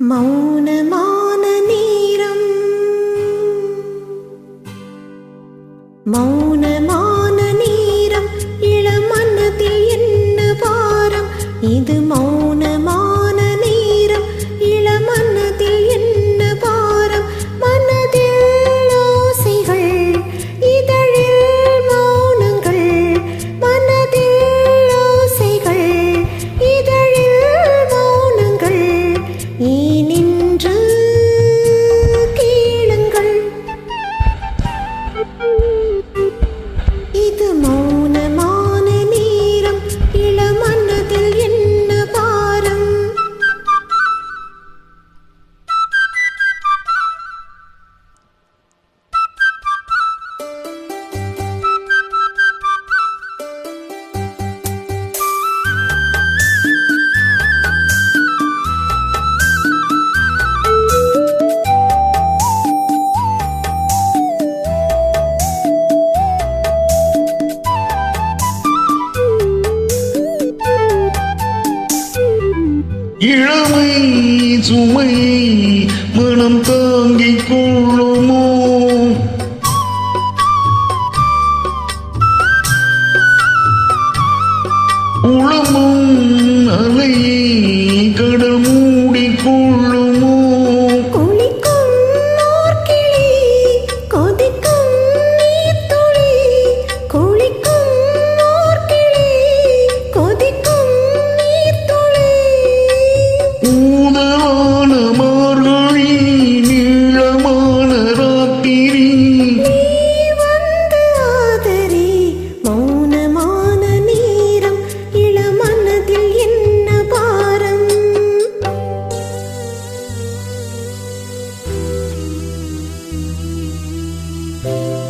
மௌனமான நேரம். மௌனமான நேரம் இளமனதில் என்ன பாரம்? இது இளமை சுமை மனம் தாங்கிக் கொள்ளுமோ? உளமும் அலையை Música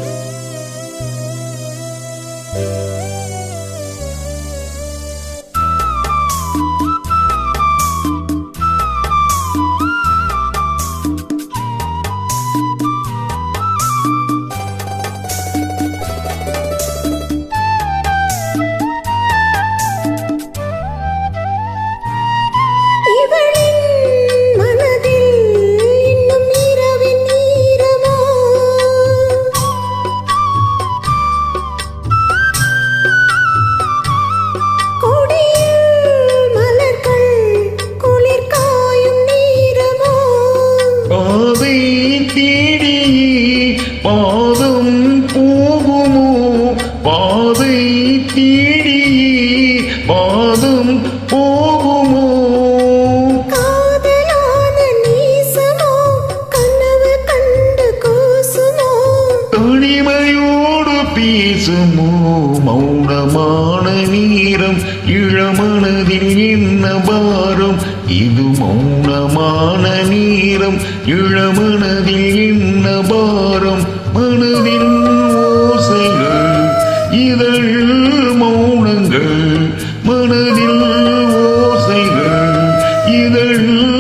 பாதை தேடி பாதம் போகுமோ? பாதை தேடி பாதம் போகுமோ? தனிமையோடு பேசுமோ? மௌனமான இளமனதில் என்ன பாரம் இது மௌனமான நேரம். இளமனதில் என்ன பாரம் மனதில் ஓசைகள் இதழ் மௌனங்கள். மனதில் ஓசைகள் இதழ்